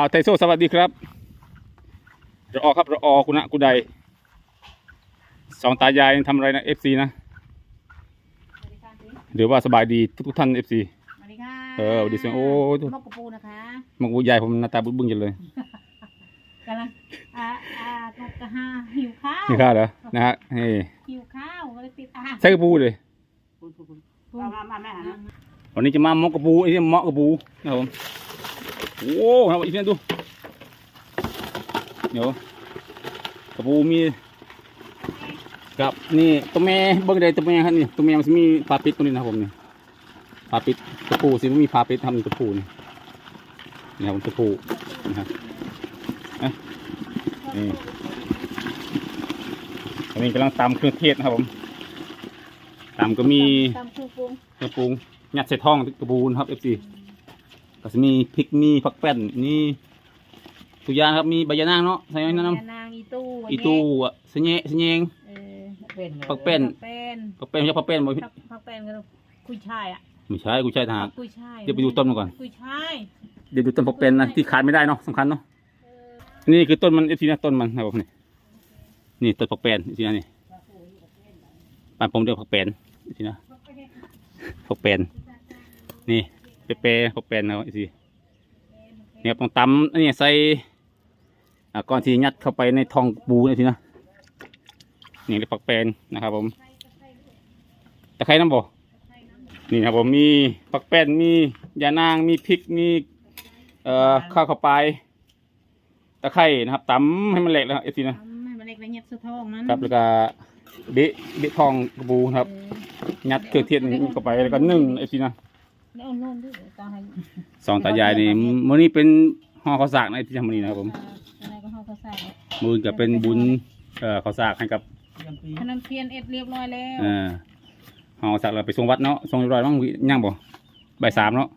อาไทโซสวัสดีครับรออครับรออคุณะกุไดสองตายายทำอะไรนะเอฟซีนะสวัสดีค่ะสิหรือว่าสบายดีทุกทุกๆท่านเอฟซีสวัสดีค่ะเออสวัสดีเสียงโอ้มกกระปูนะคะมังกูยายผมหน้าตาบึ้งบึ้งจังเลยกำลังอ่าอ่านกกระหาหิวข้าวนี่ข้าวเหรอนะฮะนี่หิวข้าวก็เลยติดอ่างใช้กระปูเลยมามามาแม่นะวันนี้จะมามอกกระปูไอ้นี่มอกกระปูนะครับผม โอ้ครับอีกทีนึงดูเดี๋ยวกระปูมีกับนี่ตัวแม่เบิ้งได้ตัวแม่ครับนี่ตัวแม่มันจะมีปลาปิดตรงนี้นะครับผมนี่ปลาปิดกระปูสิมันมีปลาปิดทำกระปูนี่นี่ครับผมกระปูนะครับเอ๊ะนี่อันนี้กำลังตำเครื่องเทศนะครับผมตำก็มีตำเครื่องปรุงกระปูยัดใส่ท้องกระปูนะครับเอฟซี ก็จะมีพริกมีผักแป้นนี่ทุกอย่างครับมีใบยะนางเนาะใส่ไว้นั่นยาน้ำนางอีตู้อีตู้อะเสญเสญงเออเป็นผักเป็นผักเป็นผักแป้นไม่ใช่ผักแป้นบ่พี่ผักผักเป็นก็กุยช่ายอะไม่ใช่กูใช่ทหารผักกุยช่ายเดี๋ยวไปดูต้นมันก่อน กุยช่ายเดี๋ยวดูต้นผักแป้นนะที่ขาดไม่ได้เนาะสำคัญเนาะนี่คือต้นมันเอฟซีนะต้นมันครับผมนี่นี่ต้นผักแป้นเอฟซีนะนี่บ้านผมเรียกผักแป้นเอฟซีนะผักแป้นนี่ เปเปผักแป้นนะครับเอฟซีเนี่ยต้องตำอันนี้ใส่อ่าก่อนที่ยัดเข้าไปในทองปูนี่ทีนะนี่เรียกปักแปนนะครับ ผมตะไคร้น้ำบ่นี่นะครับผมมีปักแป้นมียานางมีพริกมีเอ่อข้าวเข้าไปตะไคร้นะครับตำให้มันเละแล้วเอฟซีนะทำให้มันเล็กละเอียดสะท้องนั้นครับแล้วก็เบะเบะทองกระบูนะครับเออยัดเครื่องเทศนี่เข้าไปแล้วก็นึ่งเอฟซีนะแล้ว เอาโน่นด้วยตาให้สองตายายนี่มื้อนี้เป็นห่อข้าวสากนะที่ทำมื้อนี้นะครับผมอ่าอะไรก็เขาก็ใส่มือก็เป็นบุญเอ่อข้าวสากให้กับยังปีขนมเทียนเอ็ดเรียบร้อยแล้วเอ่าห่อสักเราไปส่งวัดเนาะส่งเรียบร้อยบ้างย่างบ่บ่ายสามเนาะ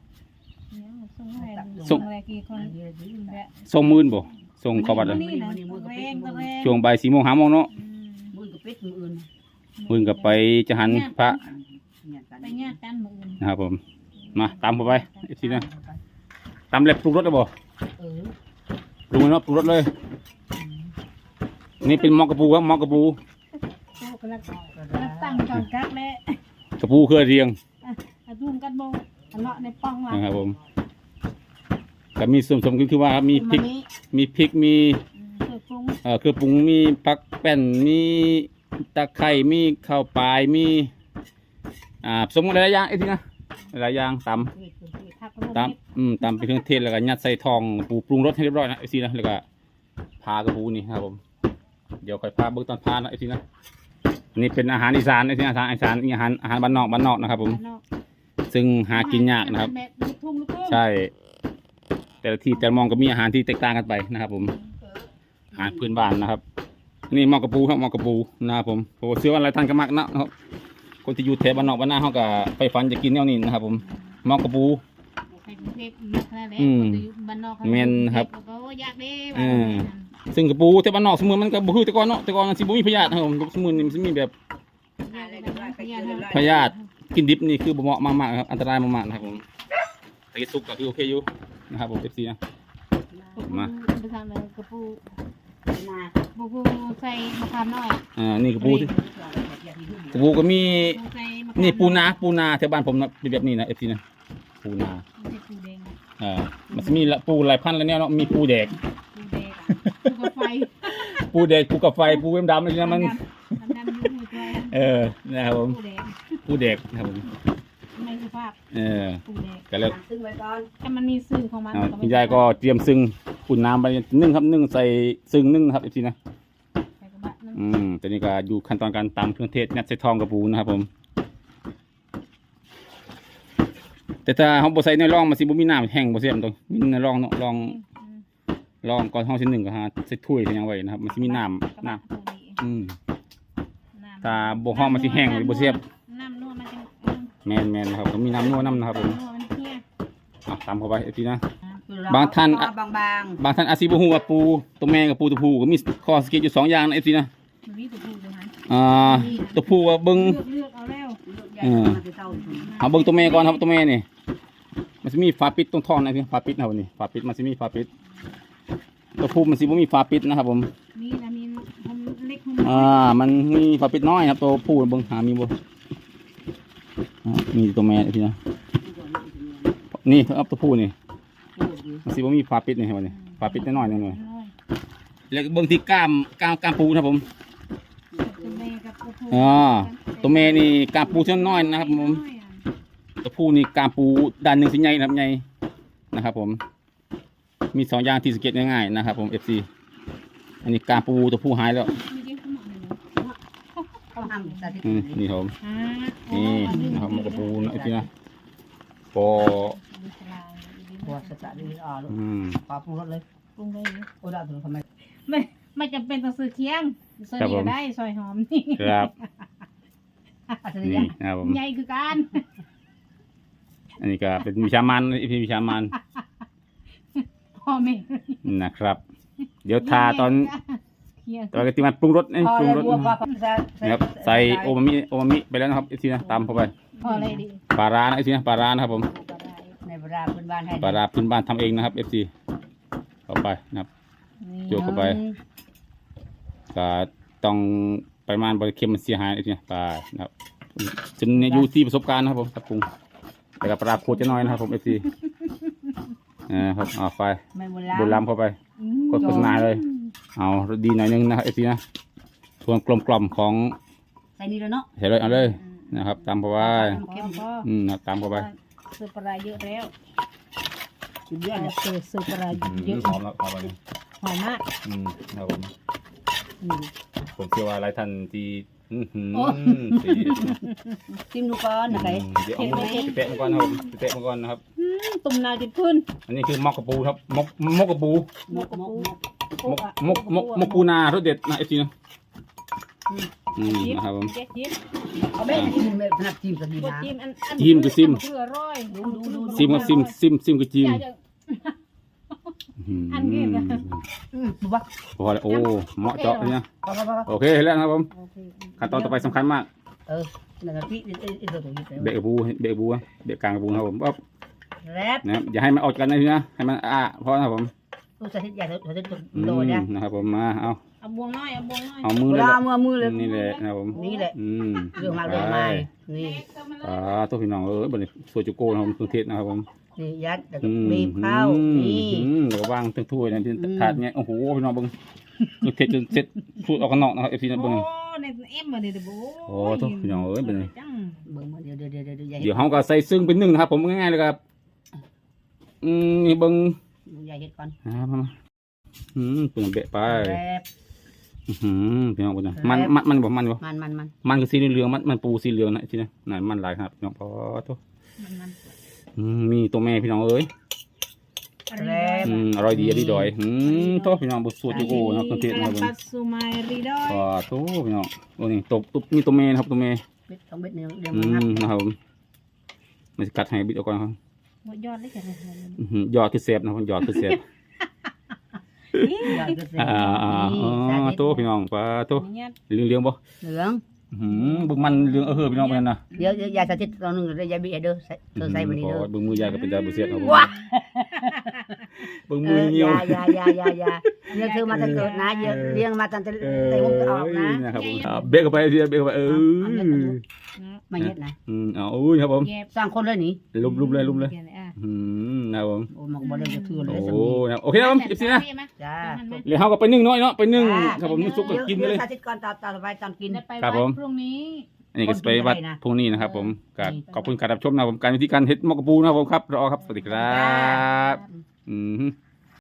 เนี่ยส่งให้ดูส่งอะไรกี่คนเยอะดีแวะส่งมื่นบ่ส่งเข้าวัดเลยนี่นะตะแวงตะแวงช่วงบ่ายสี่โมงห้าโมงเนาะอืมมือกับเป็ดมืออื่นมื่นก็ไปจะหันพระเนี่ยกันไปญาติกันมืออื่นนะครับผม มาตามผมไปอีกทีนะตามเล็บปรุงรสได้บ่เออปรุงเนาะปรุงรสเลย นี่เป็นหมอกกระปูครับหมอกกระปูโอ้กำลังกำลังตั้งก่อนกักแล้วกระปูเครือเรียงอะดุมกันโบอันเลาะในป้องละนะครับผมก็มีส่วนผสมก็คือว่าครับมีพริก นี้มีพริก มีเกิดปรุงเอ่อเครื่องปรุง มีผักแป้น มีตะไคร้ มีข้าวปลาย มี อ่าผสมกันหลายๆอย่างไอ้ที่นะ หลายๆอย่างตำเฮ็ดเฮ็ดผักกระโดดตำอืมตำเป็นเครื่องเทศแล้วก็ยัดใส่ทองปูปรุงรสให้เรียบร้อยนะไอ้ที่นะแล้วก็พากระปูนี่ครับผมเดี๋ยวค่อยพาเบิ่งตอนพานะไอ้ที่นะอันนี้เป็นอาหารอีสานไอ้ที่อาหารอีสานอาหารอาหารบ้านนอกบ้านนอกนะครับ ผมนอกซึ่งหากินยากนะครับแบบลูกทุ่งลูกทุ่งใช่ แต่ละที่แต่ละมองก็มีอาหารที่แตกต่างกันไปนะครับ ผมอาหารพื้นบ้านนะครับ นี่หมอกกระปูครับหมอกกระปูนะครับผมผมเชื่อว่าหลายท่านก็มักนะครับ คนที่อยู่แถวบ้านนอกบ้านนาเขาก็ไปฝันจะกินแนวนี้นะครับ ผมหมอกกระปู ใครกรุงเทพมาขนาดนี้อืมคนที่อยู่บ้านนอกเขาแม่นครับเด็กก็อยากได้อืมซึ่งกระปูแถวบ้านนอกสมือมันก็บ่คือแต่ก่อนเนาะแต่ก่อนมันสิบ่มีพยาธินะครับผมสมือนี่มันสิมีแบบ พยาธิ กินดิบนี่คือบ่เหมาะมากๆครับอันตรายมากๆนะครับผมแต่กินสุกก็คือโอเคอยู่นะครับผม FC นะ มา ไปทำเลยกระปูนาปูปูใส่มะขามน้อย อ่านี่กระปูที่กระ ปูก็มีปูใส่มะขามนี่ปูนาปูนาแถวบ้านผมนะเป็นแบบนี้นะ FC นะปูนาไม่ใช่ปูแดงนะอ่ามันจะมีละปูหลายพันธุ์แล้วเนี่ยเนาะมีปูแดกปูแดงปูกระไฟปูแดกปูกับไฟปูเว้มดำอะไรนะมันมันดำอยู่หัวใจเออนะครับผมปูแดงปูแดกนะครับผมไม่สุภาพเออปูแดงก็แล้วซึ่งไว้ก่อนถ้ามันมีสื่อของมันอ่ามันคุณยายก็เตรียมซึ่งขุ่นน้ำไปนึ่งครับนึ่งใส่ซึ่งนึ่งนะครับ FC นะ อืมตอนนี้ก็อยู่ขั้นตอนการตำเครื่องเทศยัดใส่ทองกระปูนะครับผม แต่ถ้าเขาบ่ใส่ในร่องมันสิบ่มีน้ำแห้งบ่เสียมตรงมีในร่องเนาะร่องอืมร่องก่อนห้องที่หนึ่งก็หาใส่ถ้วยใส่หยังไว้นะครับมันสิมีน้ำกระบะน้ตัวนี้ำอืมน้ำถ้าบ่ห้องมันสิแห้งหรือบ่เสียบน้ำนวดมันจะแมนแมนนะครับก็มีน้ำนัวน้ำนะครับผมนวดมันเที่ยอะตามเข้าไปไอ้ทีนะคือบางท่านเอบบางบางท่านอาจสิบ่ฮู้ว่าปูตัวแม่กับปูตัวผู้ก็มีข้อสังเกตอยู่สองอย่างนะไอ้ทีนะ มันมีตัวผู้ด้วยนะอ่าตัวผู้ว่าเบิ่งเลือกเลือกเอาแล้วๆเลือกใหญ่มาจะเท่าถึงเอาเบิ่งตัวแม่ก่อนครับตัวแม่นี่มันมันจะมีฝาปิดตรงท่อนะพี่ฝาปิดนะครับนี่ฝาปิดมันจะมีฝาปิด ตัวผู้มันสิบ่มีฝาปิดนะครับผมมีนะมีผมเล็กผมอ่า มันมีฝาปิดน้อยครับ ตัวผู้เบิ่งหามีบ่อ่ามีตัวแม่พี่นะนี่ครับตัวผู้นี่มันสิบ่มีฝาปิดนี่ครับนี่ฝาปิดน้อยๆหนึงเลยแล้วก็เบิ่งที่กล้ามกล้ามกล้ามปูนะครับผม ตัวแม่กับตัวผู้ อ่าตัวแม่นี่กล้ามปูเท่าน้อยนะครับผมตัวผู้นี่กล้ามปูด้านหนึ่งสิใหญ่นะครับใหญ่นะครับ ผม มีสองอย่างที่สังเกตง่ายๆนะครับ ผม FC อันนี้กล้ามปูตัวผู้หายแล้วมีเด็กหมอหนึ่งเขาห้ามสาธิตอืมนี่ครับผมอ่านี่นะครับมันกระปูนะ FC นะพอปวดสะดีอ่อลูกอืมปลาปรุงรสเลยปรุงได้โอ้ดาวถึงทำไมไม่ ไม่จำเป็นต้องซื้อเคียงซื้อครับนี่ผก็มได้ซอยหอมนี่ครับอาจจะนี่ยังนะครับผม ใหญ่คือการอันนี้ก็เป็นวิชามานพี่วิชามานพ่อแม่นะครับ เดี๋ยวทาตอนเคียงตอนกติมันปรุงรสนี่พอปรุงแล้วรสบวกว่านะครับ ใส่โอมามิโอมามิไปแล้วนะครับอีกทีนะตามเข้าไปพออะไรดีปลาร้านะอีกทีนะปลาร้านะครับผม ในเวลาพื้นบ้านให้ปลาร้าพื้นบ้านทำเองนะครับ FC เข้าไปนะครับ โยกเข้าไปก็ต้องปริมาณบริเค็มมันเสียหายอีกทีนะปลานะครับจนเนี่ยอยู่ที่ประสบการณ์นะครับผมครับปรุงแต่กับปลาโคตรจะน้อยนะครับผม FC นะครับเอาไปไม่โบบนราณลำเข้าไปกดโฆษณาเลย เอาดีหน่อยนึงนะครับ FC นะส่วนกลมๆของใส่นี่แล้วเนาะเห็นเลยเอาเลยนะครับ ตามเข้าไปพอพออืมนะครับตามเข้าไปซื้อปลาเยอะแล้วสุดยอดเลยซื้อซื้อปลาเยอะหอมแล้วเอาไป หอมมากอืมครับผม อืมผมเชื่อว่าหลายท่านที่อื้อหือโอ้สีชิมดูก่อนนะไก่เดี๋ยวเอามือไปเตะมันก่อนนะครับไปเตะมันก่อนนะครับ อืมตุ่มนาจิตขึ้นอันนี้คือมอกกระปูครับมกมกกระปู มกมกมกมกมกมกมกปูนารสเด็ดนะเอฟซีนะอืมนะครับผม เจ๊จิ้มเอาแม่จิ้มแบบนับจิ้มก็ดีกดนะจิ้มอันอันจิ้มคือจิ้ม เพื่อร้อยดูดูดูซิมครับซิมซิมซิมคือจิม อยากจะ อันนี้นะดูว่าพอแล้วโอ้เหมาะเจาะเลยนะโอเคแล้วนะครับผมขั้นตอนต่อไปสำคัญมากเออเบกกระปูเบกกระปูเบรกกลางกระปูครับผมปั๊บแรปนะอย่าให้มันออกกันนะทีนะให้มันอ่าพอนะครับผมตู้สาธิตใหญ่ตัวตัวอืมโดนนะครับผมมาเอาเอาบวงน้อยเอาบวงน้อยเอามือเลยลามือเลยนี่แหละนะครับผมนี่แหละอืมเรื่องมาเรื่องม่นี่อ่าตัวพี่น้องเออบัดนี้โซจูโก้นะครับผมเครื่องเทศนะครับผม นี่ยัดแล้วก็อืมบีบเข้าอืมนี่อืมแล้วก็วางทั้งถ้วยนะที่อืมถาดเนี่ยโอ้โหพี่น้องเบิ่งเครื่องเทศจนเสร็จสูตรออกข้างนอกนะครับเอฟซีนะโอ้เบิ่งในเอ็มมาเดี๋ยวโโอ้โถ่พี่น้องเอ้ยเป็นไงจังเบิ่งมาเดี๋ยวเดี๋ยวเดี๋ยวเดี๋ยวใหญ่เดี๋ยวเขาก็ใส่ซึ่งเป็นหนึ่งนะครับ ผมง่ายๆเลยครับอืมนี่เบิ่งใหญ่เห็ดก่อนอ่ามามาอืมเปลืองเบะไปแรปอื้อหือพี่น้องเบิ่งนะแรปมันมันมันบ่มันบ่มันมันมันมันคือสีเหลืองๆมันมันปูสีเหลืองนะทีนะนั่นมันหลายครับพี่น้องพอตัวมันมัน อืมมีตัวแม่พี่น้องเอ้ยแรปอืมอร่อยดีอร่อยดอยอืมโตพี่น้องบุสูตรจูโก้นะครับเครื่องเทศนะครับผมปัสสุมารีดอยก็โตพี่น้องโอ้นี่ตบตุบนี่ตัวเมย์นะครับตัวเมย์เม็ดสองเม็ดหนึ่งเดี๋ยวอืมันนับมนะครับผมมันจะกัดให้บิดออกก่อนครับหมดยอดเลยกันเลยอื้อหือยอดคือเซฟนะครับยอดคือเซฟใหญ่ก็เสร็จอ่าอ่านี่อ๋อสาธิตโตพี่น้องปลาโตเนี่ยเหลืองเหลืองๆบ่เหลืองอื้อ หือบึงมันเหลืองเออเฮ้อพี่น้องไปนั่นนะเดี๋ยวเดี๋ยวยายสาธิตตอนหนึงเดี๋ยวยายบีเอเด้อใส่เธอใส่มานี่ขเด้ออบึงมือยายก็เป็นดาบุเซียครับผมว้า บึงเอมืออเหี่ยวยายายายายาเลี้ยงเธอมาตั้งเกิดนะเลี้ยงเลี้ยงมาตั้งแต่เอแต่อผมจะออกนะนะครับผมอ่าเบรกเข้าไปเดียวเบรกเข้าไปเออมาเฮ็ดนะอืมเอาอุ้ยครับผม แยบสร้างคนเลยนี่ลุมลุมเลยลุมเลยอะ อืมนะครับผมโอ้มันก็บ่ได้จะคือเลยโอ้สมีนะครับโอเคครับผมสิบสี่นะจ้าเดี๋ยวเขาก็ไปนึ่งน้อยเนาะไปนึ่งครับผมนึ่งซุปก็กินไปเลยดี๋วสาธิตก่อนตอนตอนไปตอนกินจะไปครัวับดผมพรุ่งนี้ อันนี้ก็จะไปวัดคนกินอะไรนะพรุ่งนี้นะครับ ผมกับนี่ขอบคุณการรับชมนะครับผมการวิธีการเฮ็ดหมอกกระปูนะครับผมครับรอครับสวัสดีครับ อืม